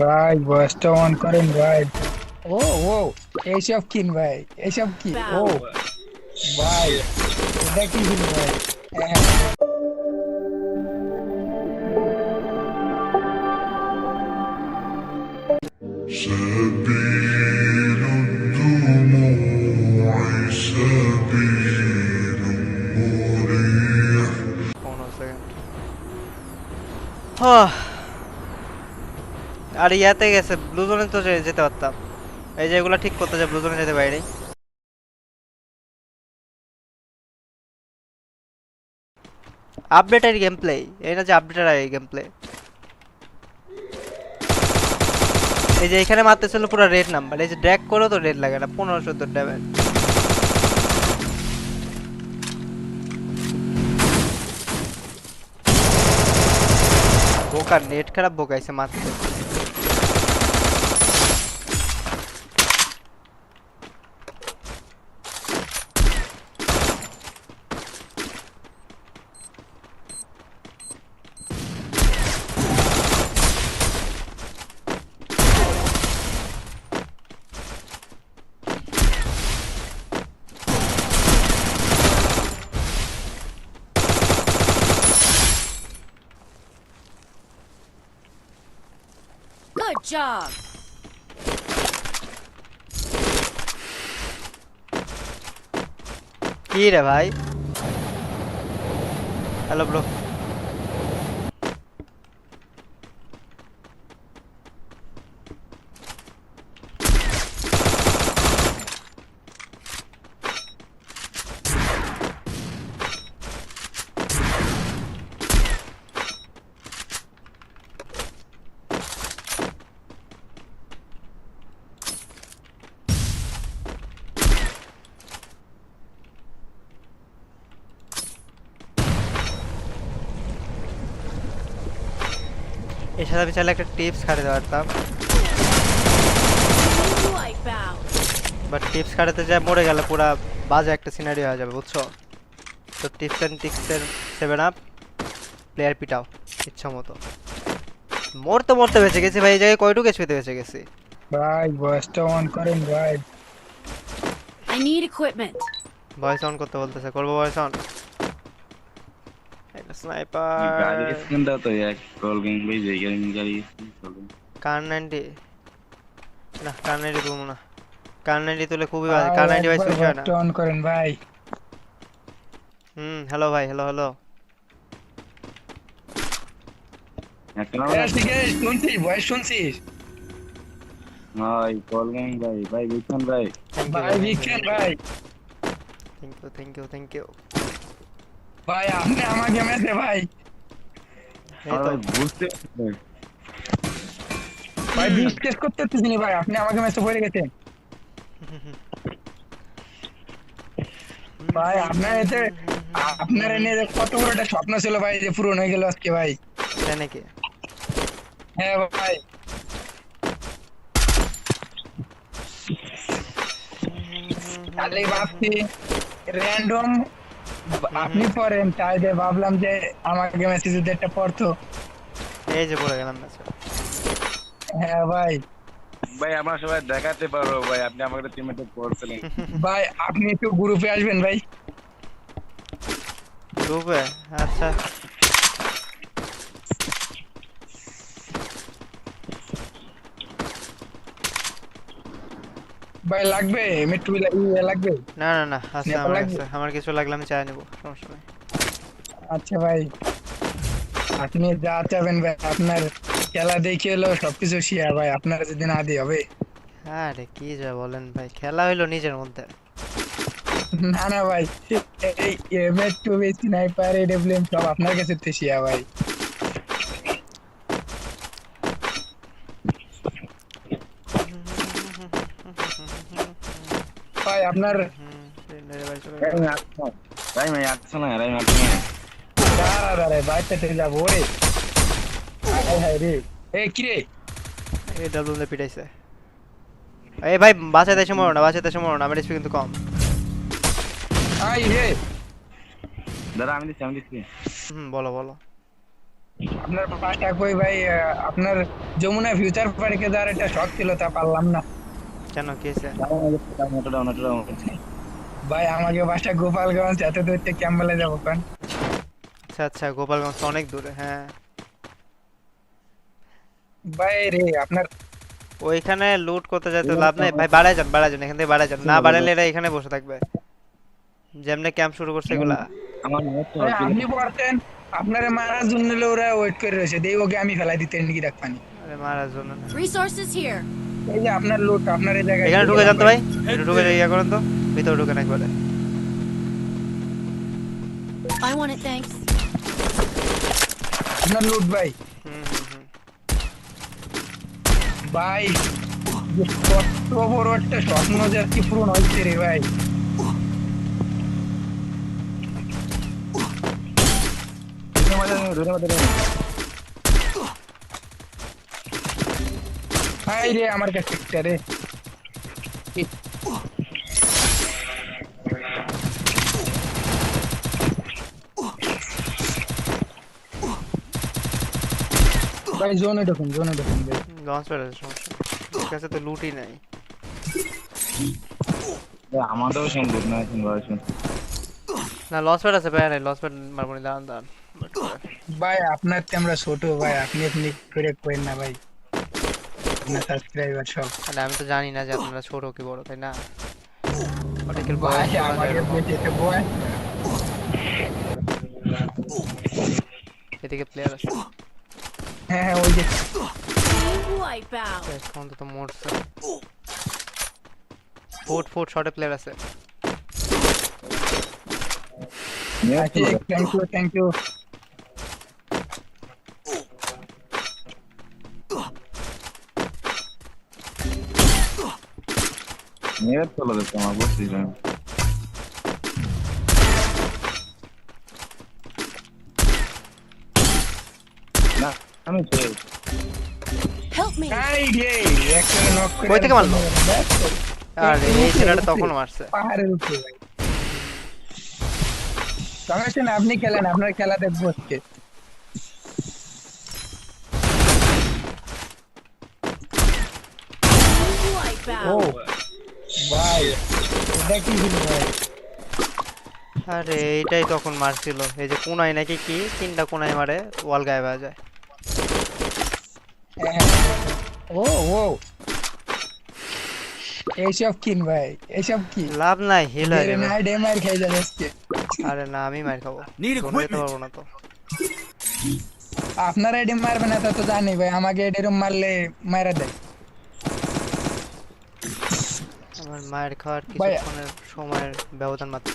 ভাই বয়সটা অন করেন ভাই ও ও এইসব কিন ভাই এইসব কি ও ভাই এটা কি কিন ভাই হ্যাঁ سبيل الدموع سبيل مريح পনেরো সেকেন্ড হ্যাঁ। আর ইয়াতে গেছে ব্লু জোনে তো যেতে পারতাম। এই যে এগুলো ঠিক করতে যে ব্লু জোনে যেতে পারি আপডেটের গেম প্লে না যে আপডেটের আগে গেম প্লে এই যে এখানে মারতে মারতেছিল পুরো রেড নাম্বার এই যে ড্র্যাগ করো তো রেড লাগে না, পনেরো চোদ্দ ড্যামেজ বোকা নেট খারাপ বোকাইছে মারতে। Job. কি রে ভাই হ্যালো ব্রো এর সাথে আমি চাইলে একটা টিপস খাটাতে পারতাম। বাট টিপস খাটাতে যায় মরে গেলে পুরা বাজে একটা সিনারি হয়ে যাবে বুঝছ? তো টিপস অ্যান্ড টিক্সের সেভেন আপ প্লেয়ার পিটাও ইচ্ছা মতো। মরতে মরতে বেঁচে গেছি ভাই এই জায়গায় কয়টুকু ছুঁতে বেঁচে গেছি? ভাই বয়সটা অন করেন ভাই। I need equipment. Voice on করতে বলতেছে করব ভয়েস অন একটা गाड़ी স্নাইপার स्किन था तो यार कॉल गेम भाई जे गेम गाड़ी चलो কার নাইনটি না কার নাইনটি তুলবো না কার নাইনটি তুলে খুবই বাজে কার নাইনটি ভাই সুইচ হয় না বয়সটা অন করেন ভাই হুম হ্যালো ভাই হ্যালো হ্যালো একটা না ঠিক আছে শুনছিস বয়স শুনছিস ভাই কল गेम ভাই ভাই বিকন ভাই থ্যাংক ভাই ইউ বিকেন ভাই thank you thank you thank you ভাই আপনি আমাকে মেসে ভাই। বুঝতে। ভাই বিশ্বাস করতে পারতেছি ভাই। আপনি আমাকে মেসে পড়ে গেছেন। ভাই আপনার এতে আপনার এনে যে কত বড় একটা স্বপ্ন ছিল ভাই যে পূরণ হয়ে গেল আজকে ভাই। নাকি? হ্যাঁ ভাই। খালি ভাবছি র্যান্ডম আপনি পড়েন তাই যে ভাবলাম যে আমাকে মেসেজ যদি একটা পড়তো। এই যে পড়ে গেলাম ম্যাচে হ্যাঁ ভাই। ভাই আমার সবাই দেখাতে পারো ভাই আপনি আমাকে টিমমেট করছিলেন ভাই আপনি একটু গ্রুপে আসবেন ভাই। গ্রুপে আচ্ছা। ভাই লাগবে মেট্রো ইয়ে লাগবে না না না আচ্ছা আমার? কাছে আমার কিছু লাগলে আমি চাই নেব সমস্যা নেই আচ্ছা ভাই আপনি যা চাবেন ভাই আপনার খেলা দেখে এলো সবকিছু শিয়া ভাই আপনার যদি না দিয়ে হবে আরে কি যা বলেন ভাই খেলা হইল নিজের মধ্যে না না ভাই এই এমএ টু স্নাইপার এডব্লিউএম সব আপনার কাছে তো শিয়া ভাই ভাই আপনার ভাই। ভাই না ভাই না। দাঁড়া দাঁড়া বাইকটা থেকে যাব ওরে। রে। এ কি রে? এই ডাবল পিটাইছে। এই ভাই বাঁচাতে এসে মরো না বাঁচাতে এসে মরো না আমার কিন্তু কম। আই রে। আমি দিচ্ছি আমি দিচ্ছি। হুম বলো বলো। আপনার বাসা কই ভাই? আপনার যমুনা ফিউচার পার্কে যাওয়ার একটা শখ ছিল তা পারলাম না। কেন কি হয়েছে ওটা ডাউন ওটা ডাউন ভাই আমাকে বাসা গোপালগঞ্জ এত দূর থেকে ক্যাম্বেলে যাব কারণ আচ্ছা আচ্ছা গোপালগঞ্জ তো অনেক দূরে হ্যাঁ। ভাই রে আপনার ওইখানে লুট করতে যেতে লাভ নেই? ভাই বাড়ায় যান বাড়ায় যান এখান থেকে বাড়ায় যান। না বাড়ালে এরা এখানে বসে থাকবে। যেমনে ক্যাম্প শুরু করছে এগুলা। আমার আপনি পড়তেন আপনার মারার জন্য ওরা ওয়েট করে রয়েছে। দিয়ে ওকে আমি ফেলাই দিতেন নাকি দেখবানি আরে মারার জন্য Resources here. এই যে আপনার লোক আপনার এই জায়গায় এখানে ঢুকে যান তো ভাই। একটু ঢুকে যাই ইয়া করেন তো। ভিতরে ঢুকে না একবারে। I want it, thanks. আপনার লুট ভাই। হুম হুম হুম। ভাই কত বড় একটা স্বপ্ন যে আজকে পূরণ হচ্ছে রে ভাই। ভাই রে আমার কাছে একটা রে। ভাই জোনে ঢুকুন জোনে ঢুকুন ভাই। লঞ্চ প্যাড আছে সমস্যা নেই। তো লুটই নাই। আমাদেরও সম্ভব না এখন বয়স না লঞ্চ প্যাড আছে ভাই নাই লঞ্চ প্যাড মারবো নি দাঁড়ান দাঁড়ান। ভাই আপনার তো আমরা ছোট ভাই আপনি আপনি করে করেন না ভাই। আপনার সাবস্ক্রাইবার সব। মানে আমি তো জানি না যে আপনারা ছোট কি বড় তাই না? অনেকের বয়স এদিকে প্লেয়ার আছে। হ্যাঁ হ্যাঁ ওই যে। Wipe out. এখন তো মরছে। ফুট ফুট শর্টে প্লেয়ার আছে। আচ্ছা thank you thank you net চলে যাচ্ছে আমার বুঝছিস না না আমি শেষ Help me. তাই রে একটা নক করে কই থেকে মারলো? আর এই এই ছেলেটা। তখন মারছে পাহাড়ের উপরে ভাই সমস্যা না আপনি খেলেন আপনার খেলা দেখব ও out. ভাই এটা কি ছিল ভাই আরে এইটাই তখন মারছিল। এই যে কোনায় নাকি কি? তিনটা কোনায় মারে ওয়াল গায়েব হয়ে যায় ও ও। এইসব কিন ভাই এইসব কি লাভ নাই হিল হয়ে যাবে। না ডেমার খেয়ে যাবে আজকে। আরে না আমি মার খাব। যেতে পারব না তো। আপনারা এডি মারবে না তো জানি ভাই আমাকে এডিরম মারলে মারা দেয়। আমার মায়ের খাওয়ার ভাই- কিছুক্ষণের সময়ের ব্যবধান মাত্র।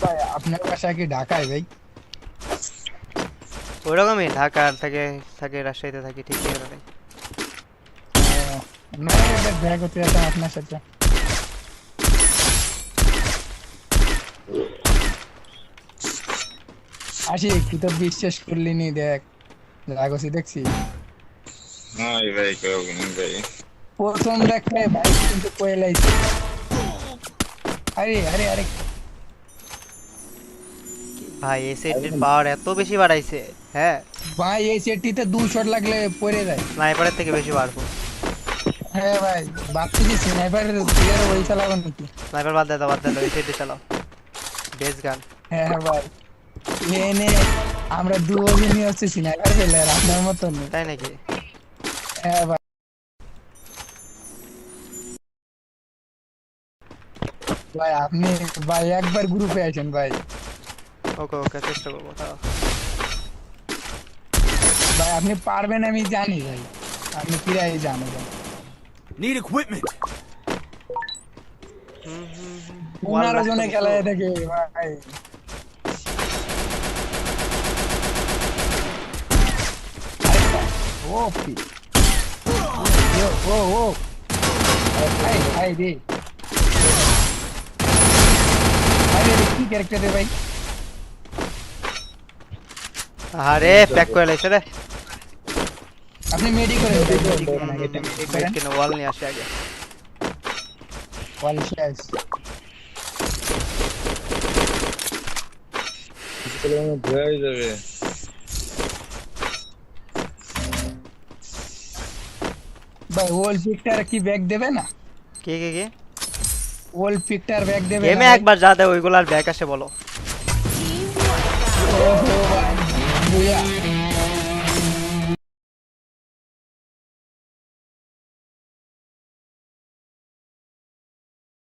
ভাই আপনার বাসা কি ঢাকায় ভাই? ওইরকমই ঢাকার থেকে থাকে রাজশাহীতে থাকি ঠিক না এটা দেখা করতে যেতাম আপনার সাথে। আসি তুই তো বিশ্বাস করলি নি দেখ লাগছি দেখছি। ভাই কেউ ভাই। প্রথম দেখে ভাই কিন্তু কয়েলাইছে আরে আরে আরে। ভাই এই সেটটির পাওয়ার এত বেশি বাড়াইছে হ্যাঁ? ভাই এই সেটটিতে দু শট লাগলে পড়ে যায়। স্নাইপারের থেকে বেশি বাড়বো হ্যাঁ ভাই ভাবছি কি স্নাইপারের প্লেয়ার ওই চালাবো নাকি? স্নাইপার বাদ দাও বাদ দাও এই সেটটি চালাও। বেস গান হ্যাঁ হ্যাঁ ভাই। এনে আমরা দুজনই হচ্ছে স্নাইপার প্লেয়ার আপনার মতন তাই নাকি? হ্যাঁ ভাই। ভাই আপনি ভাই একবার গ্রুপে আছেন ভাই ওকে ওকে চেষ্টা করব তাও ভাই আপনি পারবেন আমি জানি ভাই আপনি কিরাই জানো ভাই Need equipment. হুম হুম হুম পনেরো জনে খেলায় থাকে ভাই ও পি ও ও ও ভাই ভাই রে कैरेक्टर है भाई। अरे पैक कर ले चले अपने मेडी कर ले मेडी को बनाएँगे मेडी को लेकिन वॉल नहीं आशा गया वॉल स्लैश चलो मैं भाई जगह भाई वॉल पिक्चर की बैग देवे ना। के के के? ওল পিকটার ব্যাক দেবে গেমে একবার যা দেয় ওইগুলো আর ব্যাক আসে বলো। ওহো ভাই, বুয়া